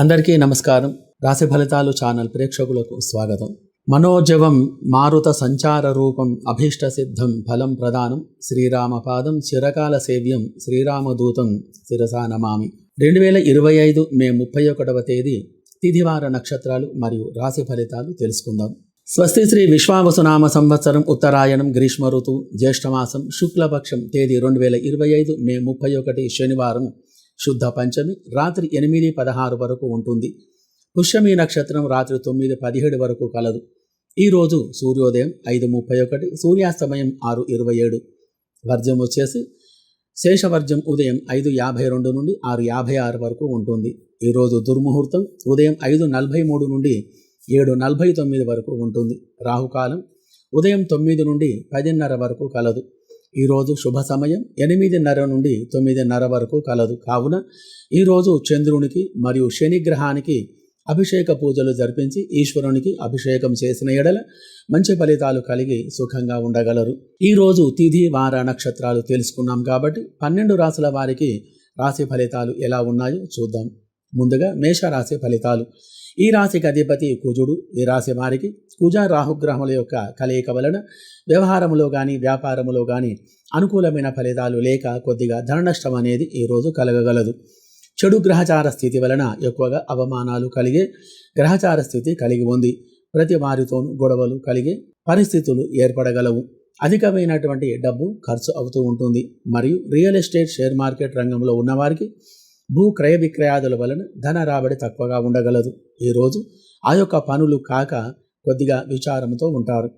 అందరికీ నమస్కారం. రాశి ఫలితాలు ఛానల్ ప్రేక్షకులకు స్వాగతం. మనోజవం మారుత సంచార రూపం అభీష్ట సిద్ధం ఫలం ప్రదానం శ్రీరామ పాదం చిరకాల సేవ్యం శ్రీరామదూతం శిరసా నమామి. రెండు వేల ఇరవై ఐదు మే ముప్పై ఒకటవ తేదీ తిథివార నక్షత్రాలు మరియు రాశి ఫలితాలు తెలుసుకుందాం. స్వస్తి శ్రీ విశ్వావసునామ సంవత్సరం ఉత్తరాయణం గ్రీష్మ ఋతువు జ్యేష్ఠమాసం శుక్లపక్షం తేదీ రెండు వేల ఇరవై ఐదు మే ముప్పై ఒకటి శనివారం శుద్ధ పంచమి రాత్రి ఎనిమిది పదహారు వరకు ఉంటుంది. పుష్యమి నక్షత్రం రాత్రి తొమ్మిది పదిహేడు వరకు కలదు. ఈరోజు సూర్యోదయం ఐదు ముప్పై ఒకటి సూర్యాస్తమయం ఆరు ఇరవై ఏడు. వర్జం వచ్చేసి శేషవర్జం ఉదయం ఐదు యాభై రెండు నుండి ఆరు యాభై ఆరు వరకు ఉంటుంది. ఈరోజు దుర్ముహూర్తం ఉదయం ఐదు నలభై మూడు నుండి ఏడు నలభై తొమ్మిది వరకు ఉంటుంది. రాహుకాలం ఉదయం తొమ్మిది నుండి పదిన్నర వరకు కలదు. ఈరోజు శుభ సమయం. ఎనిమిదిన్నర నుండి తొమ్మిదిన్నర వరకు కలదు. కావున ఈరోజు చంద్రునికి మరియు శనిగ్రహానికి అభిషేక పూజలు జరిపించి ఈశ్వరునికి అభిషేకం చేసిన ఎడల మంచి ఫలితాలు కలిగి సుఖంగా ఉండగలరు. ఈరోజు తిథి వార నక్షత్రాలు తెలుసుకున్నాం కాబట్టి పన్నెండు రాసుల వారికి రాశి ఫలితాలు ఎలా ఉన్నాయో చూద్దాం. ముందుగా మేషరాశి ఫలితాలు. ఈ రాశికి అధిపతి కుజుడు. ఈ రాశి వారికి కుజ రాహుగ్రహముల యొక్క కలయిక వలన వ్యవహారములో కానీ వ్యాపారములో కానీ అనుకూలమైన ఫలితాలు లేక కొద్దిగా ధననష్టం అనేది ఈరోజు కలగగలదు. చెడు గ్రహచార స్థితి వలన ఎక్కువగా అవమానాలు కలిగే గ్రహచార స్థితి కలిగి ఉంది. ప్రతి వారితోనూ గొడవలు కలిగే పరిస్థితులు ఏర్పడగలవు. అధికమైనటువంటి డబ్బు ఖర్చు అవుతూ ఉంటుంది. మరియు రియల్ ఎస్టేట్ షేర్ మార్కెట్ రంగంలో ఉన్నవారికి భూ క్రయ విక్రయాదుల వలన ధన రాబడి తక్కువగా ఉండగలదు. ఈరోజు ఆ యొక్క పనులు కాక కొద్దిగా విచారంతో ఉంటారు.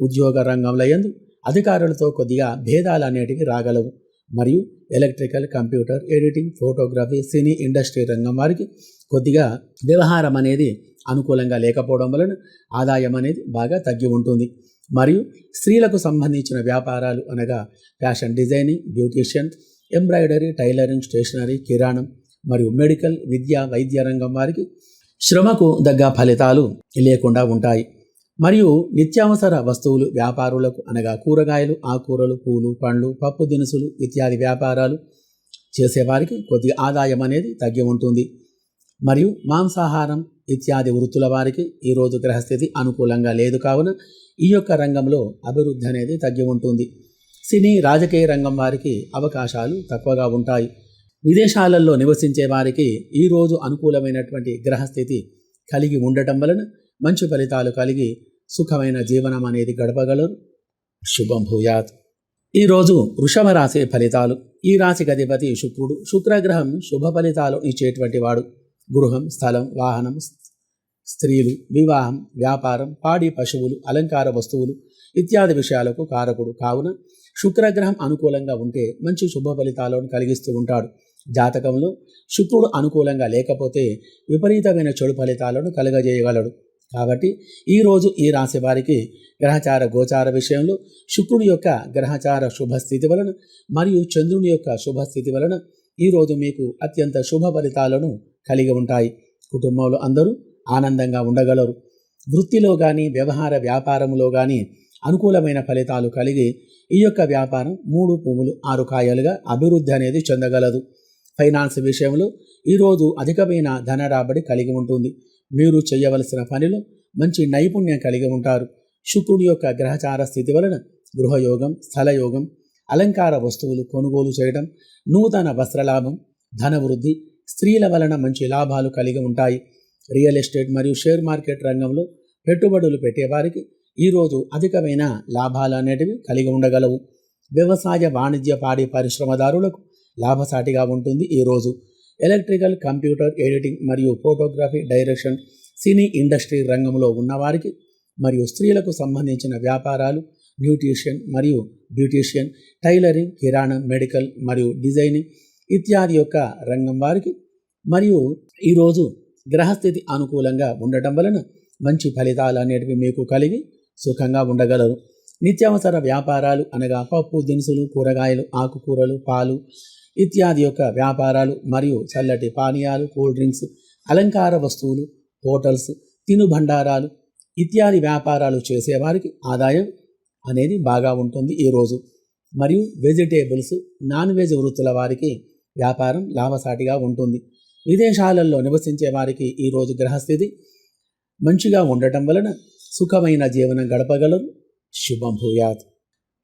ఉద్యోగ రంగంలో ఎందు అధికారులతో కొద్దిగా భేదాలు అనేటివి రాగలవు. మరియు electrical computer editing photography cine industry రంగం వారికి కొద్దిగా వ్యవహారం అనేది అనుకూలంగా లేకపోవడం వలన ఆదాయం అనేది బాగా తగ్గి ఉంటుంది. మరియు స్త్రీలకు సంబంధించిన వ్యాపారాలు అనగా fashion designing beautician embroidery tailoring stationery కిరాణం మరియు మెడికల్ విద్య వైద్య రంగం వారికి శ్రమకు దగ్గ ఫలితాలు లేకుండా ఉంటాయి. మరియు నిత్యావసర వస్తువులు వ్యాపారులకు అనగా కూరగాయలు ఆకుకూరలు పూలు పండ్లు పప్పు దినుసులు ఇత్యాది వ్యాపారాలు చేసేవారికి కొద్దిగా ఆదాయం అనేది తగ్గి ఉంటుంది. మరియు మాంసాహారం ఇత్యాది వృత్తుల వారికి ఈరోజు గ్రహస్థితి అనుకూలంగా లేదు కావున ఈ యొక్క రంగంలో అభివృద్ధి అనేది తగ్గి ఉంటుంది. సినీ రాజకీయ రంగం వారికి అవకాశాలు తక్కువగా ఉంటాయి. విదేశాలలో నివసించే వారికి ఈరోజు అనుకూలమైనటువంటి గ్రహస్థితి కలిగి ఉండటం వలన మంచి ఫలితాలు కలిగి సుఖమైన జీవనం అనేది గడపగలరు. శుభం భూయాత్. ఈరోజు వృషభ రాశి ఫలితాలు. ఈ రాశికి అధిపతి శుక్రుడు. శుక్రగ్రహం శుభ ఫలితాలు ఇచ్చేటువంటి వాడు. గృహం స్థలం వాహనం స్త్రీలు వివాహం వ్యాపారం పాడి పశువులు అలంకార వస్తువులు ఇత్యాది విషయాలకు కారకుడు. కావున శుక్రగ్రహం అనుకూలంగా ఉంటే మంచి శుభ ఫలితాలను కలిగిస్తూ ఉంటాడు. జాతకంలో శుక్రుడు అనుకూలంగా లేకపోతే విపరీతమైన చెడు ఫలితాలను కలుగజేయగలడు. కాబట్టి ఈరోజు ఈ రాశి వారికి గ్రహచార గోచార విషయంలో శుక్రుడి యొక్క గ్రహచార శుభస్థితి వలన మరియు చంద్రుని యొక్క శుభస్థితి వలన ఈరోజు మీకు అత్యంత శుభ ఫలితాలను కలిగి ఉంటాయి. కుటుంబంలో అందరూ ఆనందంగా ఉండగలరు. వృత్తిలో కానీ వ్యవహార వ్యాపారంలో కానీ అనుకూలమైన ఫలితాలు కలిగి ఈ యొక్క వ్యాపారం మూడు పువ్వులు ఆరు కాయలుగా అభివృద్ధి అనేది చెందగలదు. ఫైనాన్స్ విషయంలో ఈరోజు అధికమైన ధన రాబడి కలిగి ఉంటుంది. మీరు చేయవలసిన పనిలో మంచి నైపుణ్యం కలిగి ఉంటారు. శుక్రుడి యొక్క గ్రహచార స్థితి వలన గృహయోగం స్థలయోగం అలంకార వస్తువులు కొనుగోలు చేయడం నూతన వస్త్రలాభం ధన వృద్ధి స్త్రీల వలన మంచి లాభాలు కలిగి ఉంటాయి. రియల్ ఎస్టేట్ మరియు షేర్ మార్కెట్ రంగంలో పెట్టుబడులు పెట్టేవారికి ఈరోజు అధికమైన లాభాలు అనేటివి కలిగి ఉండగలవు. వ్యవసాయ వాణిజ్య పాడి పరిశ్రమదారులకు లాభసాటిగా ఉంటుంది. ఈరోజు ఎలక్ట్రికల్ కంప్యూటర్ ఎడిటింగ్ మరియు ఫోటోగ్రఫీ డైరెక్షన్ సినీ ఇండస్ట్రీ రంగంలో ఉన్నవారికి మరియు స్త్రీలకు సంబంధించిన వ్యాపారాలు న్యూట్రిషన్ మరియు బ్యూటీషియన్ టైలరింగ్ కిరాణం మెడికల్ మరియు డిజైనింగ్ ఇత్యాది యొక్క రంగం వారికి మరియు ఈరోజు గ్రహస్థితి అనుకూలంగా ఉండటం వలన మంచి ఫలితాలు అనేటివి మీకు కలిగి సుఖంగా ఉండగలరు. నిత్యావసర వ్యాపారాలు అనగా పప్పు దినుసులు కూరగాయలు ఆకుకూరలు పాలు ఇత్యాది యొక్క వ్యాపారాలు మరియు చల్లటి పానీయాలు కూల్ డ్రింక్స్ అలంకార వస్తువులు హోటల్స్ తినుబండారాలు ఇత్యాది వ్యాపారాలు చేసేవారికి ఆదాయం అనేది బాగా ఉంటుంది ఈరోజు మరియు వెజిటేబుల్స్ నాన్ వెజ్ వృత్తుల వారికి వ్యాపారం లాభసాటిగా ఉంటుంది. విదేశాలలో నివసించే వారికి ఈరోజు గ్రహస్థితి మంచిగా ఉండటం వలన సుఖమైన జీవనం గడపగలరు. శుభం భూయాత్.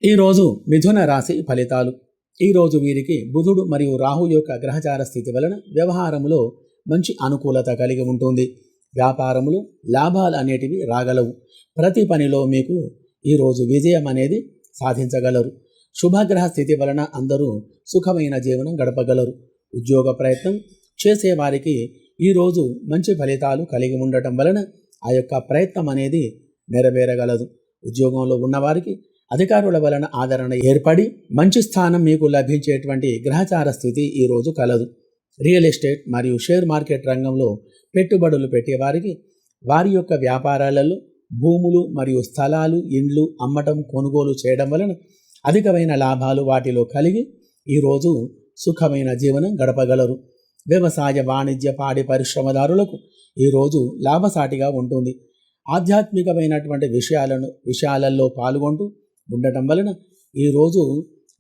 ఈరోజు మిథున రాశి ఫలితాలు. ఈరోజు వీరికి బుధుడు మరియు రాహు యొక్క గ్రహచార స్థితి వలన వ్యవహారములో మంచి అనుకూలత కలిగి ఉంటుంది. వ్యాపారములు లాభాలు అనేటివి రాగలవు. ప్రతి పనిలో మీకు ఈరోజు విజయం అనేది సాధించగలరు. శుభగ్రహ స్థితి వలన అందరూ సుఖమైన జీవనం గడపగలరు. ఉద్యోగ ప్రయత్నం చేసేవారికి ఈరోజు మంచి ఫలితాలు కలిగి ఉండటం వలన ఆ యొక్క ప్రయత్నం అనేది నెరవేరగలదు. ఉద్యోగంలో ఉన్నవారికి అధికారుల వలన ఆదరణ ఏర్పడి మంచి స్థానం మీకు లభించేటువంటి గ్రహచార స్థితి ఈరోజు కలదు. రియల్ ఎస్టేట్ మరియు షేర్ మార్కెట్ రంగంలో పెట్టుబడులు పెట్టేవారికి వారి యొక్క వ్యాపారాలలో భూములు మరియు స్థలాలు ఇండ్లు అమ్మటం కొనుగోలు చేయడం వలన అధికమైన లాభాలు వాటిలో కలిగి ఈరోజు సుఖమైన జీవనం గడపగలరు. వ్యవసాయ వాణిజ్య పాడి పరిశ్రమదారులకు ఈరోజు లాభసాటిగా ఉంటుంది. ఆధ్యాత్మికమైనటువంటి విషయాలను విషయాలలో పాల్గొంటూ ఉండటం వలన ఈరోజు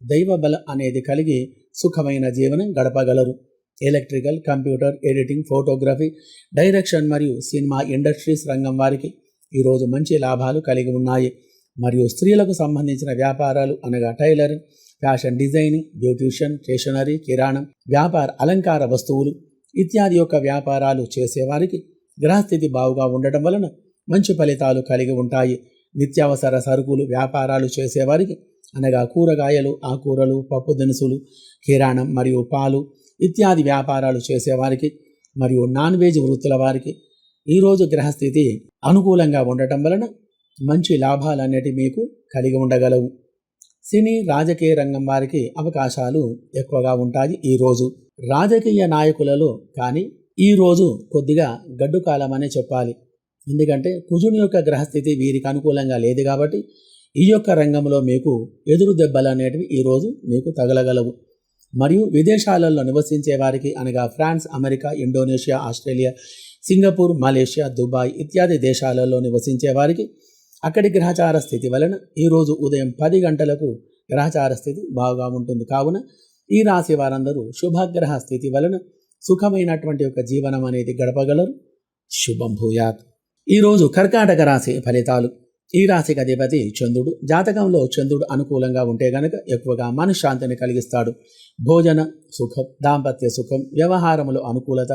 దైవ బలం అనేది కలిగి సుఖమైన జీవనం గడపగలరు. Electrical computer editing photography direction మరియు సినిమా ఇండస్ట్రీస్ రంగం వారికి ఈరోజు మంచి లాభాలు కలిగి ఉన్నాయి. మరియు స్త్రీలకు సంబంధించిన వ్యాపారాలు అనగా tailoring fashion designing beautician stationery కిరాణం వ్యాపార అలంకార వస్తువులు ఇత్యాది యొక్క వ్యాపారాలు చేసేవారికి గ్రహస్థితి బావుగా ఉండటం వలన మంచి ఫలితాలు కలిగి ఉంటాయి. నిత్యావసర సరుకులు వ్యాపారాలు చేసేవారికి అనగా కూరగాయలు ఆకూరలు పప్పు దినుసులు కిరాణం మరియు పాలు ఇత్యాది వ్యాపారాలు చేసేవారికి మరియు నాన్ వెజ్ వృత్తుల వారికి ఈరోజు గ్రహస్థితి అనుకూలంగా ఉండటం వలన మంచి లాభాలు మీకు కలిగి ఉండగలవు. సినీ రాజకీయ రంగం వారికి అవకాశాలు ఎక్కువగా ఉంటాయి ఈరోజు రాజకీయ నాయకులలో కానీ ఈరోజు కొద్దిగా గడ్డు అనే చెప్పాలి. ఎందుకంటే కుజుని యొక్క గ్రహస్థితి వీరికి అనుకూలంగా లేదు కాబట్టి ఈ యొక్క రంగంలో మీకు ఎదురు దెబ్బలు అనేటివి ఈరోజు మీకు తగలగలవు. మరియు విదేశాలలో నివసించే వారికి అనగా France America Indonesia Australia Singapore Malaysia Dubai ఇత్యాది దేశాలలో నివసించే వారికి అక్కడి గ్రహచార స్థితి వలన ఈరోజు ఉదయం పది గంటలకు గ్రహచార స్థితి బాగా ఉంటుంది. కావున ఈ రాశి వారందరూ శుభగ్రహ స్థితి వలన సుఖమైనటువంటి ఒక జీవనం అనేది గడపగలరు. శుభం భూయాత్. ఈరోజు కర్కాటక రాశి ఫలితాలు. ఈ రాశికి అధిపతి చంద్రుడు. జాతకంలో చంద్రుడు అనుకూలంగా ఉంటే గనక ఎక్కువగా మనశ్శాంతిని కలిగిస్తాడు. భోజన సుఖం దాంపత్య సుఖం వ్యవహారములో అనుకూలత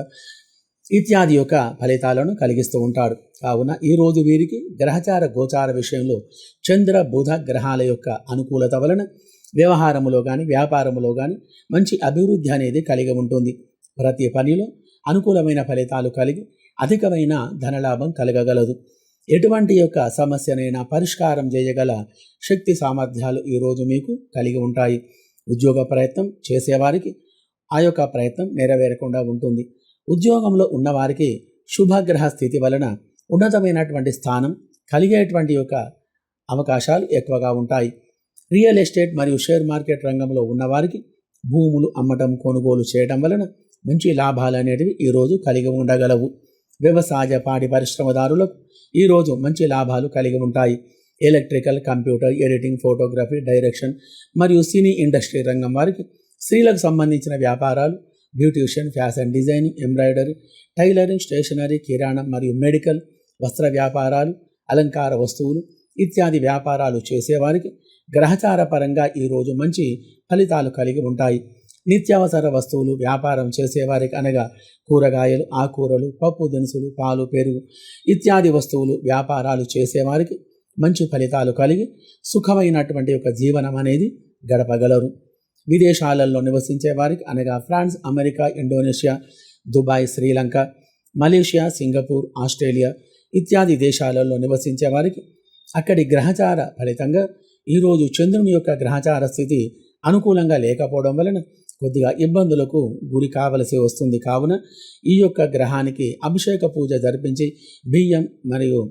ఇత్యాది యొక్క ఫలితాలను కలిగిస్తూ ఉంటాడు. కావున ఈరోజు వీరికి గ్రహచార గోచార విషయంలో చంద్ర బుధ గ్రహాల యొక్క అనుకూలత వలన వ్యవహారములో కానీ వ్యాపారములో కానీ మంచి అభివృద్ధి అనేది కలిగి ఉంటుంది. ప్రతి పనిలో అనుకూలమైన ఫలితాలు కలిగి అధికమైన ధనలాభం కలగగలదు. ఎటువంటి యొక్క సమస్యనైనా పరిష్కారం చేయగల శక్తి సామర్థ్యాలు ఈరోజు మీకు కలిగి ఉంటాయి. ఉద్యోగ ప్రయత్నం చేసేవారికి ఆ యొక్క ప్రయత్నం నెరవేరకుండా ఉంటుంది. ఉద్యోగంలో ఉన్నవారికి శుభగ్రహ స్థితి వలన ఉన్నతమైనటువంటి స్థానం కలిగేటువంటి యొక్క అవకాశాలు ఎక్కువగా ఉంటాయి. రియల్ ఎస్టేట్ మరియు షేర్ మార్కెట్ రంగంలో ఉన్నవారికి భూములు అమ్మటం కొనుగోలు చేయడం వలన మంచి లాభాలు అనేటివి ఈరోజు కలిగి ఉండగలవు. వ్యవసాయ పాడి పరిశ్రమదారులకు ఈరోజు మంచి లాభాలు కలిగి ఉంటాయి. Electrical computer editing photography direction మరియు సినీ ఇండస్ట్రీ రంగం వారికి స్త్రీలకు సంబంధించిన వ్యాపారాలు beautician fashion designing embroidery tailoring stationery కిరాణం మరియు మెడికల్ వస్త్ర వ్యాపారాలు అలంకార వస్తువులు ఇత్యాది వ్యాపారాలు చేసేవారికి గ్రహచార పరంగా ఈరోజు మంచి ఫలితాలు కలిగి ఉంటాయి. నిత్యావసర వస్తువులు వ్యాపారం చేసేవారికి అనగా కూరగాయలు ఆకూరలు పప్పు దినుసులు పాలు పెరుగు ఇత్యాది వస్తువులు వ్యాపారాలు చేసేవారికి మంచి ఫలితాలు కలిగి సుఖమైనటువంటి ఒక జీవనం అనేది గడపగలరు. విదేశాలలో నివసించే వారికి అనగా France America Indonesia Dubai Sri Lanka Malaysia Singapore Australia ఇత్యాది దేశాలలో నివసించే వారికి అక్కడి గ్రహచార ఫలితంగా ఈరోజు చంద్రుని యొక్క గ్రహచార స్థితి అనుకూలంగా లేకపోవడం వలన కొద్దిగా ఇబ్బందులకు గురి కావలసి వస్తుంది. కావున ఈ యొక్క గ్రహానికి అభిషేక పూజ జరిపించి బియ్యం మరియు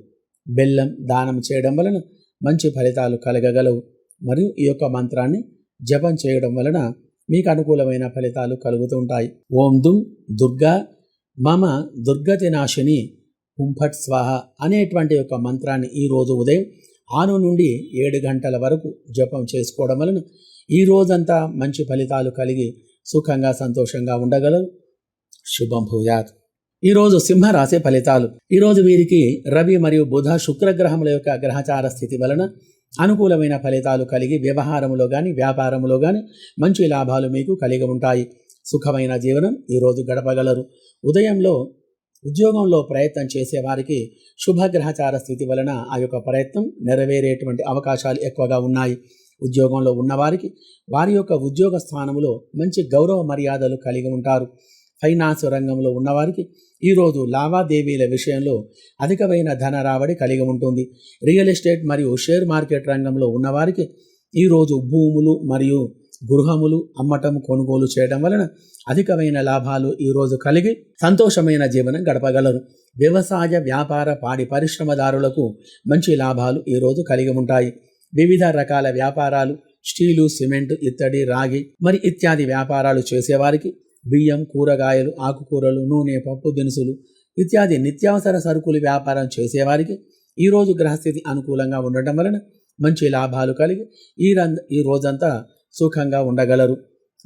బెల్లం దానం చేయడం వలన మంచి ఫలితాలు కలగగలవు. మరియు ఈ యొక్క మంత్రాన్ని జపం చేయడం వలన మీకు అనుకూలమైన ఫలితాలు కలుగుతుంటాయి ఓం దుం దుర్గా మమ దుర్గతి నాశిని కుంఫట్ స్వాహ అనేటువంటి యొక్క మంత్రాన్ని ఈరోజు ఉదయం ఆరు నుండి ఏడు గంటల వరకు జపం చేసుకోవడం వలన ఈ రోజంతా మంచి ఫలితాలు కలిగి సుఖంగా సంతోషంగా ఉండగలరు. శుభం భూయాత్. ఈరోజు సింహరాశి ఫలితాలు. ఈరోజు వీరికి రవి మరియు బుధ శుక్రగ్రహముల యొక్క గ్రహచార స్థితి వలన అనుకూలమైన ఫలితాలు కలిగి వ్యవహారములో కానీ వ్యాపారంలో కానీ మంచి లాభాలు మీకు కలిగి ఉంటాయి. సుఖమైన జీవనం ఈరోజు గడపగలరు. ఉదయంలో ఉద్యోగంలో ప్రయత్నం చేసేవారికి శుభగ్రహచార స్థితి వలన ఆ యొక్క ప్రయత్నం నెరవేరేటువంటి అవకాశాలు ఎక్కువగా ఉన్నాయి. ఉద్యోగంలో ఉన్నవారికి వారి యొక్క ఉద్యోగ స్థానంలో మంచి గౌరవ మర్యాదలు కలిగి ఉంటారు. ఫైనాన్స్ రంగంలో ఉన్నవారికి ఈరోజు లావాదేవీల విషయంలో అధికమైన ధన రాబడి కలిగి ఉంటుంది. రియల్ ఎస్టేట్ మరియు షేర్ మార్కెట్ రంగంలో ఉన్నవారికి ఈరోజు భూములు మరియు గృహములు అమ్మటం కొనుగోలు చేయడం వలన అధికమైన లాభాలు ఈరోజు కలిగి సంతోషమైన జీవనం గడపగలరు. వ్యవసాయ వ్యాపార పాడి పరిశ్రమదారులకు మంచి లాభాలు ఈరోజు కలిగి ఉంటాయి. వివిధ రకాల వ్యాపారాలు స్టీలు సిమెంట్ ఇత్తడి రాగి మరి ఇత్యాది వ్యాపారాలు చేసేవారికి బియ్యం కూరగాయలు ఆకుకూరలు నూనె పప్పు దినుసులు ఇత్యాది నిత్యావసర సరుకులు వ్యాపారం చేసేవారికి ఈరోజు గ్రహస్థితి అనుకూలంగా ఉండటం వలన మంచి లాభాలు కలిగి ఈ రంద ఈ రోజంతా సుఖంగా ఉండగలరు.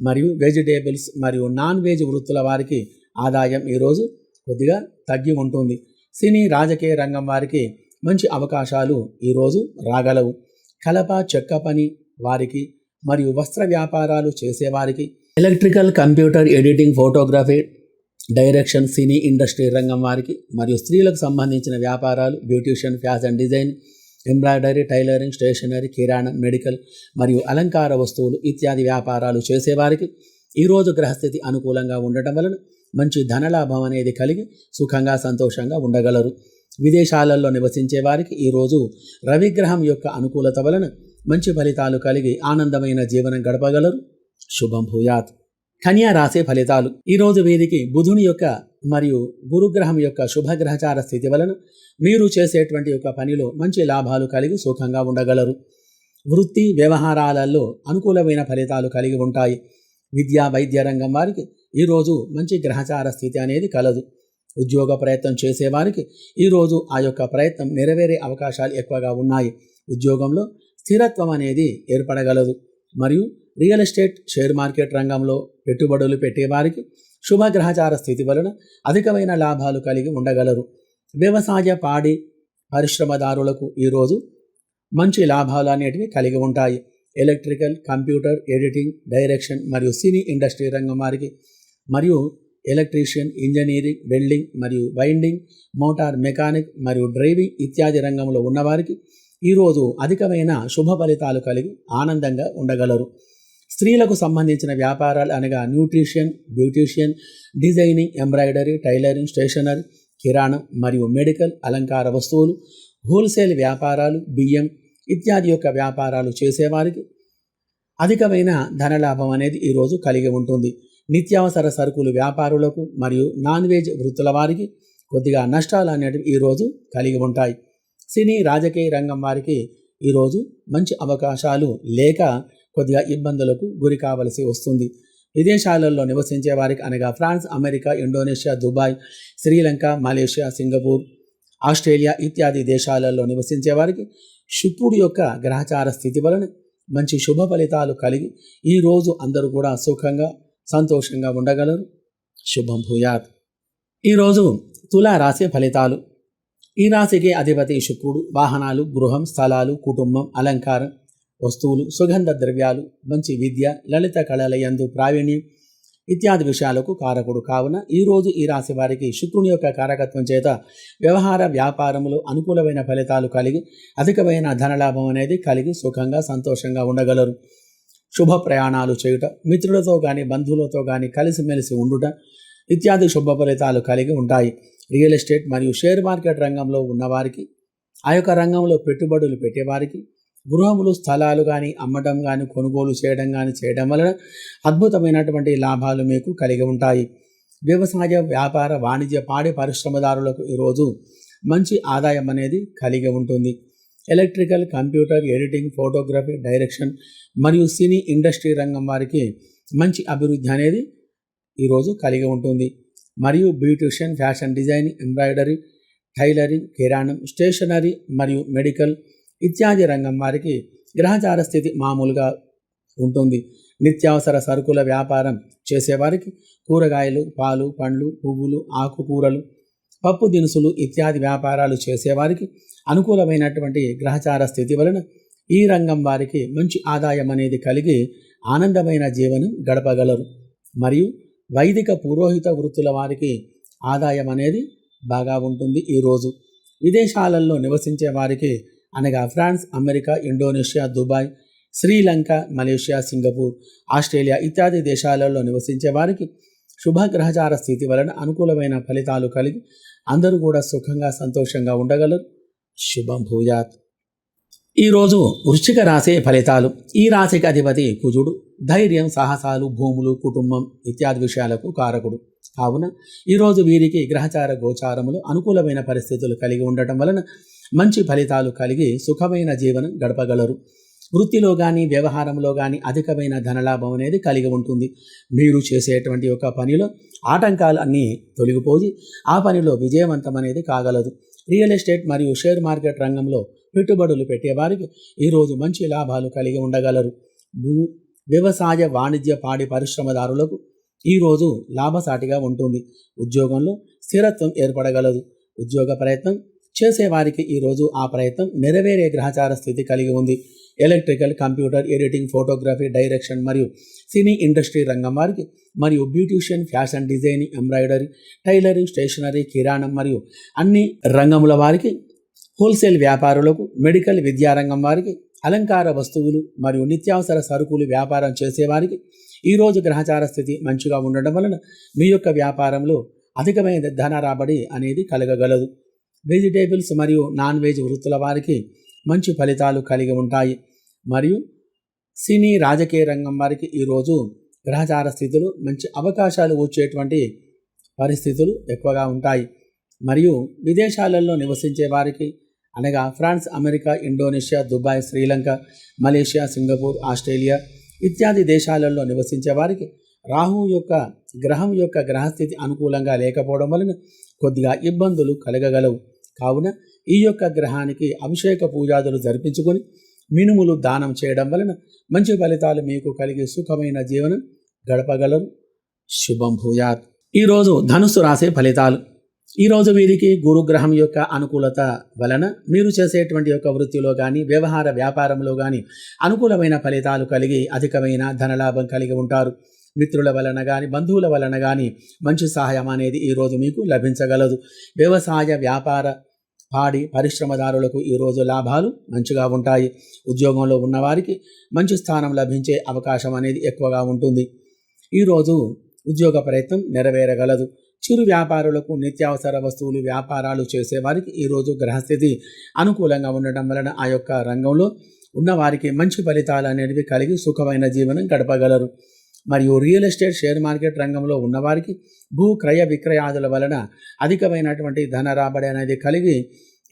మరియు వెజిటేబుల్స్ మరియు నాన్ వెజ్ వృత్తుల వారికి ఆదాయం ఈరోజు కొద్దిగా తగ్గి ఉంటుంది. సినీ రాజకీయ రంగం వారికి మంచి అవకాశాలు ఈరోజు రాగలవు. కలప చెక్క పని వారికి మరియు వస్త్ర వ్యాపారాలు చేసేవారికి. Electrical computer editing photography direction cine industry రంగం వారికి మరియు స్త్రీలకు సంబంధించిన వ్యాపారాలు beautician fashion design embroidery tailoring stationery కిరాణం మెడికల్ మరియు అలంకార వస్తువులు ఇత్యాది వ్యాపారాలు చేసేవారికి. ఈరోజు గ్రహస్థితి అనుకూలంగా ఉండటం వలన మంచి ధనలాభం అనేది కలిగి సుఖంగా సంతోషంగా ఉండగలరు. విదేశాలలో నివసించే వారికి ఈరోజు రవిగ్రహం యొక్క అనుకూలత వలన మంచి ఫలితాలు కలిగి ఆనందమైన జీవనం గడపగలరు. శుభం భూయాత్. కన్యా రాసే ఫలితాలు. ఈరోజు వీరికి బుధుని యొక్క మరియు గురుగ్రహం యొక్క శుభగ్రహచార స్థితి వలన మీరు చేసేటువంటి యొక్క పనిలో మంచి లాభాలు కలిగి సుఖంగా ఉండగలరు. వృత్తి వ్యవహారాలలో అనుకూలమైన ఫలితాలు కలిగి ఉంటాయి. విద్యా వైద్య రంగం వారికి ఈరోజు మంచి గ్రహచార స్థితి అనేది కలదు. ఉద్యోగ ప్రయత్నం చేసేవారికి ఈరోజు ఆ యొక్క ప్రయత్నం నెరవేరే అవకాశాలు ఎక్కువగా ఉన్నాయి. ఉద్యోగంలో స్థిరత్వం అనేది ఏర్పడగలదు. మరియు రియల్ ఎస్టేట్ షేర్ మార్కెట్ రంగంలో పెట్టుబడులు పెట్టేవారికి శుభగ్రహచార స్థితి వలన అధికమైన లాభాలు కలిగి ఉండగలరు. వ్యవసాయ పాడి పరిశ్రమదారులకు ఈరోజు మంచి లాభాలు అనేటివి కలిగి ఉంటాయి. ఎలక్ట్రికల్ కంప్యూటర్ ఎడిటింగ్ డైరెక్షన్ మరియు సినీ ఇండస్ట్రీ రంగం వారికి మరియు ఎలక్ట్రీషియన్ ఇంజనీరింగ్ వెల్డింగ్ మరియు వైండింగ్ మోటార్ మెకానిక్ మరియు డ్రైవింగ్ ఇత్యాది రంగంలో ఉన్నవారికి ఈరోజు అధికమైన శుభ ఫలితాలు కలిగి ఆనందంగా ఉండగలరు. స్త్రీలకు సంబంధించిన వ్యాపారాలు అనగా nutrition beautician designing embroidery tailoring stationery కిరాణం మరియు మెడికల్ అలంకార వస్తువులు హోల్సేల్ వ్యాపారాలు బియ్యం ఇత్యాది యొక్క వ్యాపారాలు చేసేవారికి అధికమైన ధనలాభం అనేది ఈరోజు కలిగి ఉంటుంది. నిత్యావసర సరుకులు వ్యాపారులకు మరియు నాన్ వెజ్ వృత్తుల వారికి కొద్దిగా నష్టాలు అనేటివి ఈరోజు కలిగి ఉంటాయి. సినీ రాజకీయ రంగం వారికి ఈరోజు మంచి అవకాశాలు లేక కొద్దిగా ఇబ్బందులకు గురి కావలసి వస్తుంది. విదేశాలలో నివసించే వారికి అనగా France America Indonesia Dubai Sri Lanka Malaysia Singapore Australia ఇత్యాది దేశాలలో నివసించే వారికి శుక్రుడు యొక్క గ్రహచార స్థితి వలన మంచి శుభ ఫలితాలు కలిగి ఈరోజు అందరూ కూడా సుఖంగా సంతోషంగా ఉండగలరు. శుభం భూయాత్. ఈరోజు తులా రాశి ఫలితాలు. ఈ రాశికి అధిపతి శుక్రుడు. వాహనాలు గృహం స్థలాలు కుటుంబం అలంకారం వస్తువులు సుగంధ ద్రవ్యాలు మంచి విద్య లలిత కళల యందు ప్రావీణ్యం ఇత్యాది విషయాలకు కారకుడు కావున ఈరోజు ఈ రాశి వారికి శుక్రుని యొక్క కారకత్వం చేత వ్యవహార వ్యాపారములు అనుకూలమైన ఫలితాలు కలిగి అధికమైన ధనలాభం అనేది కలిగి సుఖంగా సంతోషంగా ఉండగలరు. శుభ ప్రయాణాలు చేయుట మిత్రులతో కానీ బంధువులతో కానీ కలిసిమెలిసి ఉండుట ఇత్యాది శుభ ఫలితాలు కలిగి ఉంటాయి. రియల్ ఎస్టేట్ మరియు షేర్ మార్కెట్ రంగంలో ఉన్నవారికి ఆ యొక్క రంగంలో పెట్టుబడులు పెట్టేవారికి గృహములు స్థలాలు కానీ అమ్మడం కానీ కొనుగోలు చేయడం కానీ చేయడం వలన అద్భుతమైనటువంటి లాభాలు మీకు కలిగి ఉంటాయి. వ్యవసాయ వ్యాపార వాణిజ్య పాడి పరిశ్రమదారులకు ఈరోజు మంచి ఆదాయం అనేది కలిగి ఉంటుంది. Electrical computer editing photography direction మరియు సినీ ఇండస్ట్రీ రంగం వారికి మంచి అభివృద్ధి అనేది ఈరోజు కలిగి ఉంటుంది. మరియు beautician fashion designing embroidery tailoring కిరాణం స్టేషనరీ మరియు మెడికల్ ఇత్యాది రంగం వారికి గ్రహచార స్థితి మామూలుగా ఉంటుంది. నిత్యావసర సరుకుల వ్యాపారం చేసేవారికి కూరగాయలు పాలు పండ్లు పువ్వులు ఆకుకూరలు పప్పు దినుసులు ఇత్యాది వ్యాపారాలు చేసేవారికి అనుకూలమైనటువంటి గ్రహచార స్థితి వలన ఈ రంగం వారికి మంచి ఆదాయం అనేది కలిగి ఆనందమైన జీవనం గడపగలరు. మరియు వైదిక పురోహిత వృత్తుల వారికి ఆదాయం అనేది బాగా ఉంటుంది ఈరోజు విదేశాలలో నివసించే వారికి అనగా France America Indonesia Dubai Sri Lanka Malaysia Singapore Australia ఇత్యాది దేశాలలో నివసించే వారికి శుభగ్రహచార స్థితి వలన అనుకూలమైన ఫలితాలు కలిగి అందరూ కూడా సుఖంగా సంతోషంగా ఉండగలరు. శుభం భూయాత్. ఈరోజు వృశ్చిక రాశి ఫలితాలు. ఈ రాశికి అధిపతి కుజుడు. ధైర్యం సాహసాలు భూములు కుటుంబం ఇత్యాది విషయాలకు కారకుడు. కావున ఈరోజు వీరికి గ్రహచార గోచారములు అనుకూలమైన పరిస్థితులు కలిగి ఉండటం వలన మంచి ఫలితాలు కలిగి సుఖమైన జీవనం గడపగలరు. వృత్తిలో కానీ వ్యవహారంలో కానీ అధికమైన ధనలాభం అనేది కలిగి ఉంటుంది. మీరు చేసేటువంటి ఒక పనిలో ఆటంకాలు అన్నీ తొలగిపోయి ఆ పనిలో విజయవంతం అనేది కాగలదు. రియల్ ఎస్టేట్ మరియు షేర్ మార్కెట్ రంగంలో పెట్టుబడులు పెట్టేవారికి ఈరోజు మంచి లాభాలు కలిగి ఉండగలరు. భూ వ్యవసాయ వాణిజ్య పాడి పరిశ్రమదారులకు ఈరోజు లాభసాటిగా ఉంటుంది. ఉద్యోగంలో స్థిరత్వం ఏర్పడగలదు. ఉద్యోగ ప్రయత్నం చేసేవారికి ఈరోజు ఆ ప్రయత్నం నెరవేరే గ్రహచార స్థితి కలిగి ఉంది. Electrical computer editing photography direction మరియు సినీ ఇండస్ట్రీ రంగం వారికి మరియు beautician fashion designing embroidery tailoring stationery కిరాణం మరియు అన్ని రంగముల వారికి హోల్సేల్ వ్యాపారులకు మెడికల్ విద్యారంగం వారికి అలంకార వస్తువులు మరియు నిత్యావసర సరుకులు వ్యాపారం చేసేవారికి ఈరోజు గ్రహచార స్థితి మంచిగా ఉండడం వలన మీ యొక్క వ్యాపారంలో అధికమైన ధన రాబడి అనేది కలగగలదు. వెజిటేబుల్స్ మరియు నాన్ వెజ్ వృత్తుల వారికి మంచి ఫలితాలు కలిగి ఉంటాయి. మరియు సినీ రాజకీయ రంగం వారికి ఈరోజు గ్రహచార స్థితులు మంచి అవకాశాలు వచ్చేటువంటి పరిస్థితులు ఎక్కువగా ఉంటాయి. మరియు విదేశాలలో నివసించే వారికి అనగా France America Indonesia Dubai Sri Lanka Malaysia Singapore Australia ఇత్యాది దేశాలలో నివసించే వారికి రాహు యొక్క గ్రహం యొక్క గ్రహస్థితి అనుకూలంగా లేకపోవడం వలన కొద్దిగా ఇబ్బందులు కలగగలవు. కావున ఈ యొక్క గ్రహానికి అభిషేక పూజాదులు జరిపించుకొని మినుములు దానం చేయడం వలన మంచి ఫలితాలు మీకు కలిగి సుఖమైన జీవనం గడపగలరు. శుభం భూయాత్. ఈరోజు ధనుస్సు రాసే ఫలితాలు. ఈరోజు వీరికి గురుగ్రహం యొక్క అనుకూలత వలన మీరు చేసేటువంటి యొక్క వృత్తిలో కానీ వ్యవహార వ్యాపారంలో కానీ అనుకూలమైన ఫలితాలు కలిగి అధికమైన ధనలాభం కలిగి ఉంటారు. మిత్రుల వలన కానీ బంధువుల వలన కానీ మంచి సహాయం అనేది ఈరోజు మీకు లభించగలదు. వ్యవసాయ వ్యాపార పాడి పరిశ్రమదారులకు ఈరోజు లాభాలు మంచిగా ఉంటాయి. ఉద్యోగంలో ఉన్నవారికి మంచి స్థానం లభించే అవకాశం అనేది ఎక్కువగా ఉంటుంది. ఈరోజు ఉద్యోగ ప్రయత్నం నెరవేరగలదు. చిరు వ్యాపారులకు నిత్యావసర వస్తువులు వ్యాపారాలు చేసేవారికి ఈరోజు గ్రహస్థితి అనుకూలంగా ఉండటం వలన ఆ యొక్క రంగంలో ఉన్నవారికి మంచి ఫలితాలు అనేవి కలిగి సుఖమైన జీవనం గడపగలరు. మరియు రియల్ ఎస్టేట్ షేర్ మార్కెట్ రంగంలో ఉన్నవారికి భూ క్రయ విక్రయాదుల వలన అధికమైనటువంటి ధన రాబడి అనేది కలిగి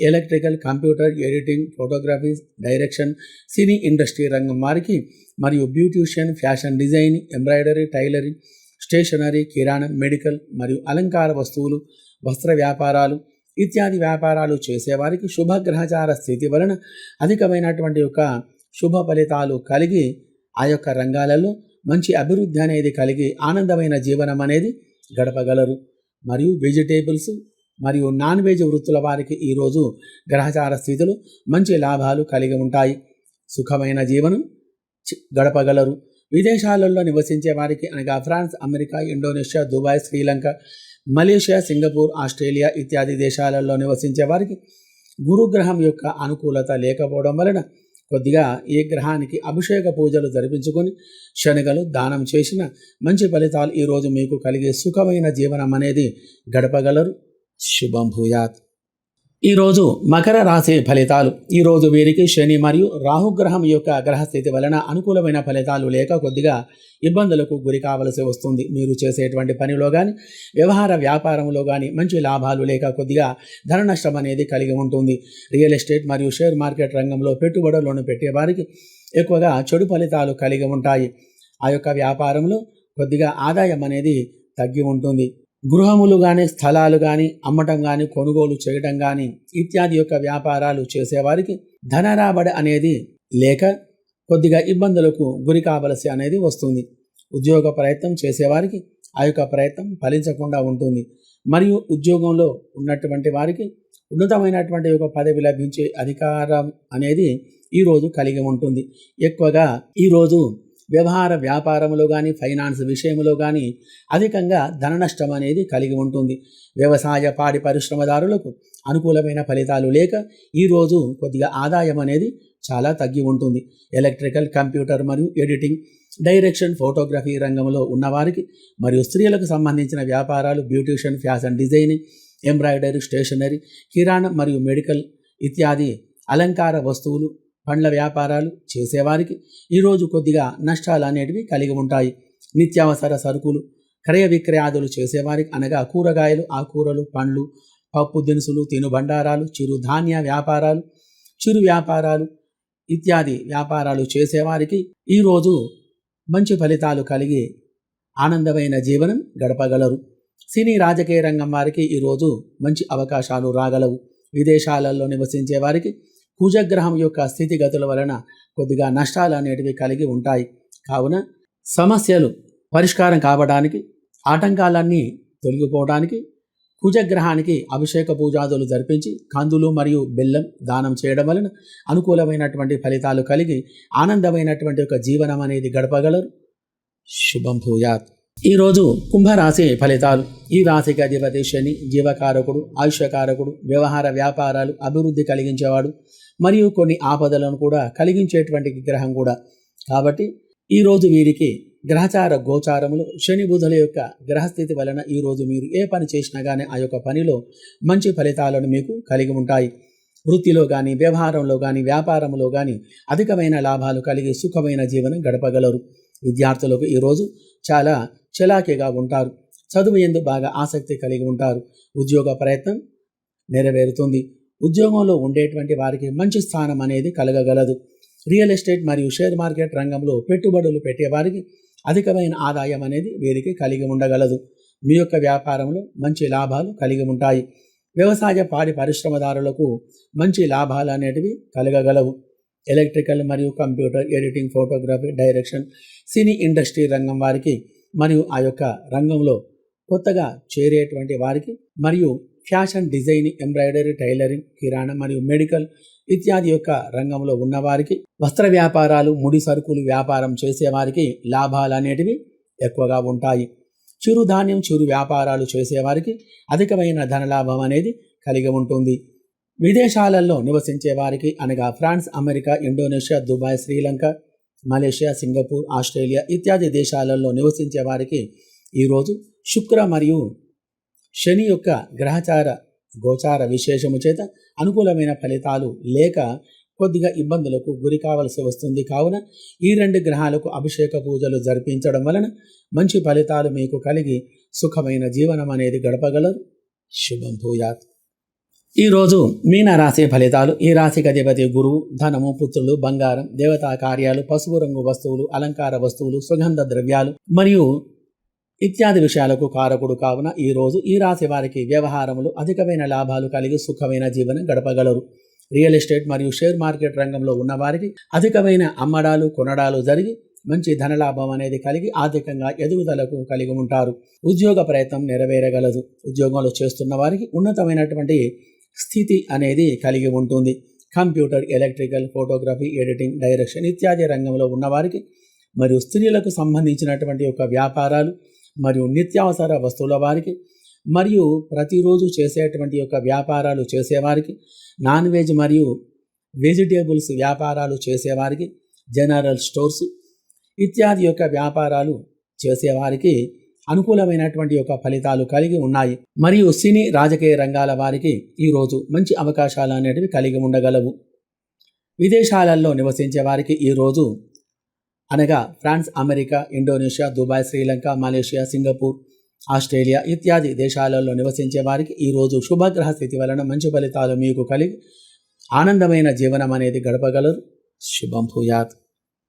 electrical computer editing photography direction cine industry రంగం వారికి మరియు beautician fashion design embroidery tailoring stationery కిరాణం మెడికల్ మరియు అలంకార వస్తువులు వస్త్ర వ్యాపారాలు ఇత్యాది వ్యాపారాలు చేసేవారికి శుభగ్రహచార స్థితి వలన అధికమైనటువంటి యొక్క శుభ ఫలితాలు కలిగి ఆ యొక్క రంగాలలో మంచి అభివృద్ధి అనేది కలిగి ఆనందమైన జీవనం అనేది గడపగలరు. మరియు వెజిటేబుల్స్ మరియు నాన్ వెజ్ వృత్తుల వారికి ఈరోజు గ్రహచార స్థితులు మంచి లాభాలు కలిగి ఉంటాయి. సుఖమైన జీవనం గడపగలరు. విదేశాలలో నివసించే వారికి అనగా France America Indonesia Dubai Sri Lanka Malaysia Singapore Australia ఇత్యాది దేశాలలో నివసించే వారికి గురుగ్రహం యొక్క అనుకూలత లేకపోవడం వలన కొద్దిగా ఈ గ్రహానికి అభిషేక పూజలు జరిపించుకొని శనగలు దానం చేసిన మంచి ఫలితాలు ఈరోజు మీకు కలిగే సుఖమైన జీవనం అనేది గడపగలరు. శుభం భూయాత్. ఈరోజు మకర రాశి ఫలితాలు. ఈరోజు వీరికి శని మరియు రాహుగ్రహం యొక్క గ్రహస్థితి వలన అనుకూలమైన ఫలితాలు లేక కొద్దిగా ఇబ్బందులకు గురి కావలసి వస్తుంది. మీరు చేసేటువంటి పనిలో కానీ వ్యవహార వ్యాపారంలో కానీ మంచి లాభాలు లేక కొద్దిగా ధన నష్టం అనేది కలిగి ఉంటుంది. రియల్ ఎస్టేట్ మరియు షేర్ మార్కెట్ రంగంలో పెట్టుబడులను పెట్టేవారికి ఎక్కువగా చెడు ఫలితాలు కలిగి ఉంటాయి. ఆ యొక్క వ్యాపారంలో కొద్దిగా ఆదాయం అనేది తగ్గి ఉంటుంది. గృహములు కానీ స్థలాలు కానీ అమ్మటం కానీ కొనుగోలు చేయడం కానీ ఇత్యాది యొక్క వ్యాపారాలు చేసేవారికి ధన రాబడి అనేది లేక కొద్దిగా ఇబ్బందులకు గురి కావలసి అనేది వస్తుంది. ఉద్యోగ ప్రయత్నం చేసేవారికి ఆ యొక్క ప్రయత్నం ఫలించకుండా ఉంటుంది. మరియు ఉద్యోగంలో ఉన్నటువంటి వారికి ఉన్నతమైనటువంటి ఒక పదవి లభించే అధికారం అనేది ఈరోజు కలిగి ఉంటుంది. ఎక్కువగా ఈరోజు వ్యవహార వ్యాపారంలో కానీ ఫైనాన్స్ విషయంలో కానీ అధికంగా ధన నష్టం అనేది కలిగి ఉంటుంది. వ్యవసాయ పాడి పరిశ్రమదారులకు అనుకూలమైన ఫలితాలు లేక ఈరోజు కొద్దిగా ఆదాయం అనేది చాలా తగ్గి ఉంటుంది. ఎలక్ట్రికల్ కంప్యూటర్ మరియు ఎడిటింగ్ డైరెక్షన్ ఫోటోగ్రఫీ రంగంలో ఉన్నవారికి మరియు స్త్రీలకు సంబంధించిన వ్యాపారాలు beautician fashion designing embroidery stationery కిరాణం మరియు మెడికల్ ఇత్యాది అలంకార వస్తువులు పండ్ల వ్యాపారాలు చేసేవారికి ఈరోజు కొద్దిగా నష్టాలు అనేటివి కలిగి ఉంటాయి. నిత్యావసర సరుకులు క్రయ విక్రయాదులు చేసేవారికి అనగా కూరగాయలు ఆకూరలు పండ్లు పప్పు దినుసులు తినుబండారాలు చిరుధాన్య వ్యాపారాలు చిరు వ్యాపారాలు ఇత్యాది వ్యాపారాలు చేసేవారికి ఈరోజు మంచి ఫలితాలు కలిగి ఆనందమైన జీవనం గడపగలరు. సినీ రాజకీయ రంగం వారికి ఈరోజు మంచి అవకాశాలు రాగలవు. విదేశాలలో నివసించే వారికి కుజగ్రహం యొక్క స్థితిగతుల వలన కొద్దిగా నష్టాలు అనేటివి కలిగి ఉంటాయి. కావున సమస్యలు పరిష్కారం కావడానికి ఆటంకాలన్నీ తొలగిపోవడానికి కుజగ్రహానికి అభిషేక పూజాదులు జరిపించి కందులు మరియు బెల్లం దానం చేయడం వలన అనుకూలమైనటువంటి ఫలితాలు కలిగి ఆనందమైనటువంటి ఒక జీవనం అనేది గడపగలరు. శుభం భూయాత్. ఈరోజు కుంభరాశి ఫలితాలు. ఈ రాశికి అధిపతి శని జీవకారకుడు ఆయుష్యకారకుడు వ్యవహార వ్యాపారాలు అభివృద్ధి కలిగించేవాడు మరియు కొన్ని ఆపదలను కూడా కలిగించేటువంటి గ్రహం కూడా. కాబట్టి ఈరోజు వీరికి గ్రహచార గోచారములు శని బుధుల యొక్క గ్రహస్థితి వలన ఈరోజు మీరు ఏ పని చేసినా కానీ ఆ యొక్క పనిలో మంచి ఫలితాలను మీకు కలిగి ఉంటాయి. వృత్తిలో కానీ వ్యవహారంలో కానీ వ్యాపారంలో కానీ అధికమైన లాభాలు కలిగి సుఖమైన జీవనం గడపగలరు. విద్యార్థులకు ఈరోజు చాలా చలాకీగా ఉంటారు. చదువు ఎందు బాగా ఆసక్తి కలిగి ఉంటారు. ఉద్యోగ ప్రయత్నం నెరవేరుతుంది. ఉద్యోగంలో ఉండేటువంటి వారికి మంచి స్థానం అనేది కలగగలదు. రియల్ ఎస్టేట్ మరియు షేర్ మార్కెట్ రంగంలో పెట్టుబడులు పెట్టేవారికి అధికమైన ఆదాయం అనేది వీరికి కలిగి ఉండగలదు. మీ యొక్క వ్యాపారంలో మంచి లాభాలు కలిగి ఉంటాయి. వ్యవసాయ పాడి పరిశ్రమదారులకు మంచి లాభాలు అనేటివి కలగగలవు. ఎలక్ట్రికల్ మరియు computer editing photography direction cine industry రంగం వారికి మరియు ఆ యొక్క రంగంలో కొత్తగా చేరేటువంటి వారికి మరియు ఫ్యాషన్ డిజైనింగ్ ఎంబ్రాయిడరీ టైలరింగ్ కిరాణా మరియు మెడికల్ ఇత్యాది యొక్క రంగంలో ఉన్నవారికి వస్త్ర వ్యాపారాలు ముడి సరుకులు వ్యాపారం చేసేవారికి లాభాలు అనేటివి ఎక్కువగా ఉంటాయి. చిరుధాన్యం చిరు వ్యాపారాలు చేసేవారికి అధికమైన ధనలాభం అనేది కలిగి ఉంటుంది. విదేశాలలో నివసించే వారికి అనగా France America Indonesia Dubai Sri Lanka Malaysia Singapore Australia ఇత్యాది దేశాలలో నివసించే వారికి ఈరోజు శుక్ర మరియు శని యొక్క గ్రహచార గోచార విశేషము చేత అనుకూలమైన ఫలితాలు లేక కొద్దిగా ఇబ్బందులకు గురి కావలసి వస్తుంది. కావున ఈ రెండు గ్రహాలకు అభిషేక పూజలు జరిపించడం వలన మంచి ఫలితాలు మీకు కలిగి సుఖమైన జీవనం అనేది గడపగలరు. శుభం భూయాత్. ఈరోజు మీన రాశి ఫలితాలు. ఈ రాశికి అధిపతి గురువు ధనము పుత్రులు బంగారం దేవతా కార్యాలు పసుపు రంగు వస్తువులు అలంకార వస్తువులు సుగంధ ద్రవ్యాలు మరియు ఇత్యాది విషయాలకు కారకుడు కావున ఈరోజు ఈ రాశి వారికి వ్యవహారములు అధికమైన లాభాలు కలిగి సుఖమైన జీవనం గడపగలరు. రియల్ ఎస్టేట్ మరియు షేర్ మార్కెట్ రంగంలో ఉన్నవారికి అధికమైన అమ్మడాలు కొనడాలు జరిగి మంచి ధనలాభం అనేది కలిగి ఆర్థికంగా ఎదుగుదలకు కలిగి ఉంటారు. ఉద్యోగ ప్రయత్నం నెరవేరగలదు. ఉద్యోగంలో చేస్తున్న వారికి ఉన్నతమైనటువంటి స్థితి అనేది కలిగి ఉంటుంది. Computer electrical photography editing direction ఇత్యాది రంగంలో ఉన్నవారికి మరియు స్త్రీలకు సంబంధించినటువంటి యొక్క వ్యాపారాలు మరియు నిత్యావసర వస్తువుల వారికి మరియు ప్రతిరోజు చేసేటువంటి యొక్క వ్యాపారాలు చేసేవారికి నాన్ వెజ్ మరియు వెజిటేబుల్స్ వ్యాపారాలు చేసేవారికి జనరల్ స్టోర్స్ ఇత్యాది యొక్క వ్యాపారాలు చేసేవారికి అనుకూలమైనటువంటి యొక్క ఫలితాలు కలిగి ఉన్నాయి. మరియు సినీ రాజకీయ రంగాల వారికి ఈరోజు మంచి అవకాశాలు అనేటివి కలిగి ఉండగలవు. విదేశాలలో నివసించే వారికి ఈరోజు అనగా France America Indonesia Dubai Sri Lanka Malaysia Singapore Australia ఇత్యాది దేశాలలో నివసించే వారికి ఈరోజు శుభగ్రహ స్థితి వలన మంచి ఫలితాలు మీకు కలిగి ఆనందమైన జీవనం అనేది గడపగలరు. శుభం భూయాత్.